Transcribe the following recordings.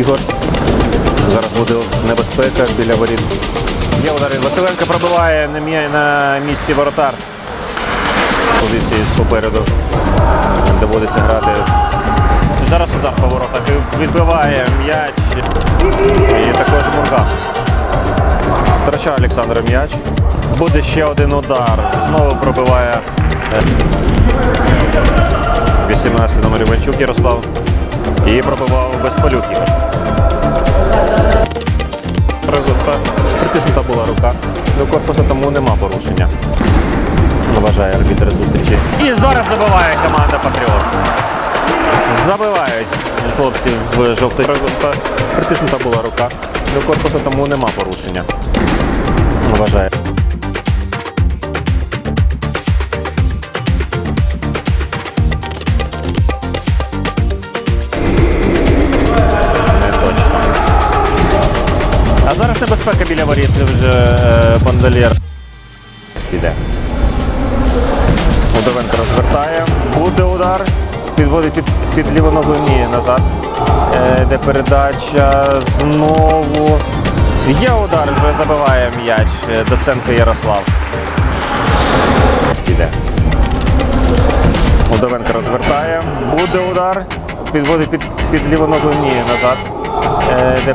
Ігор. Зараз буде небезпека біля воріт. Є удар від Василенка пробиває на місці воротар. Позиції попереду. Доводиться грати. Зараз удар по воротах. Відбиває м'яч. І також Мурга. Втрачає Олександр м'яч. Буде ще один удар. Знову пробиває е, 18 номер Іванчук Ярослав. І пробивав Безпалюк Ігор. Притиснута була рука до корпусу, тому нема порушення. Вважає арбітр зустрічі. І зараз забиває команда Патріот. Забивають хлопці в жовтий. Притиснута була рука до корпусу, тому нема порушення. Вважає. Зараз небезпека біля воріт вже е, Бондолєр. Іде. Удовенко розвертає. Буде удар. Підводить під, під ліву ногу ні назад. Е, де передача знову. Є удар, вже забиває м'яч. Е, Доценко Ярослав. Іде. Удовенко розвертає. Буде удар. Підводить під, під ліву ногу ні назад. Е,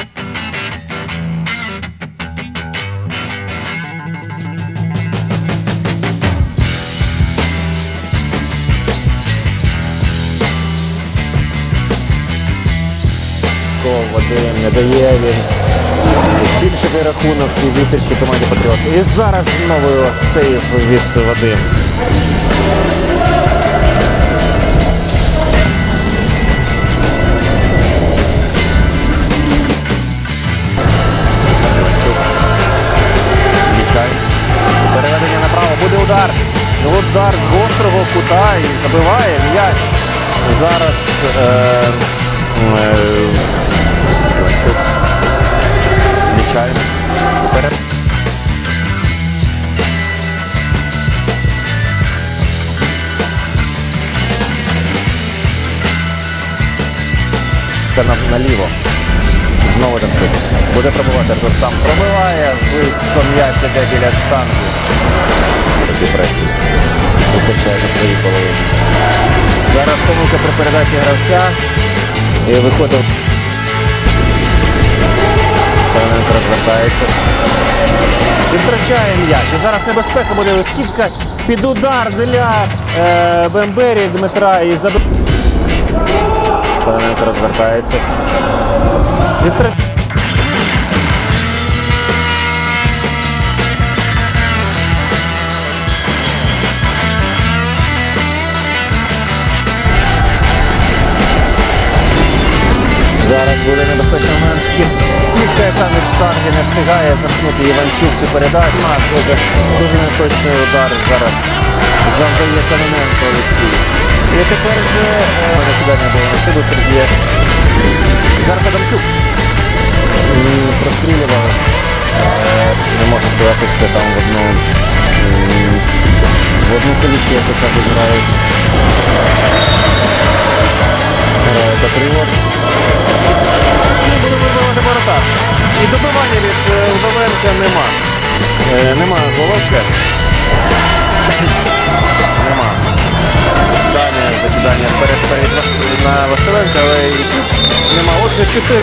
де Вадим не дає він. Збільшити рахунок цій зустрічі команді Патріот. І зараз знову сейф від Вадим. Переведення направо. Буде удар. Удар з гострого кута і забиває м'яч. Зараз е, е, На, наліво. Знову там. Буде пробувати. Тут сам пробиває, близько м'яч іде біля штанги. Такий пресінг. Зустрічає на своїй половині. Зараз помилка при передачі гравця. І виходить. Павленко розвертається. І втрачає м'яч. І зараз небезпека буде скидка під удар для е, Бембері Дмитра і забив. Павленко розвертається. І втрач... Зараз буде небезпечний момент. Скидка, яка штанги не встигає замкнути Іванчук цю передачу. А, Дуже, дуже неточний удар зараз завдає Каноненко Олексій. І тепер вже е, накидання було на силу Сергія. Зараз Адамчук прострілював. Е, Не можу сказати, що там в одну в одну калітку, як то кажуть, грають. Патріот. І буде вибивати ворота. І добивання від е, нема. Е, нема Василенка, але і нема. Отже, 4.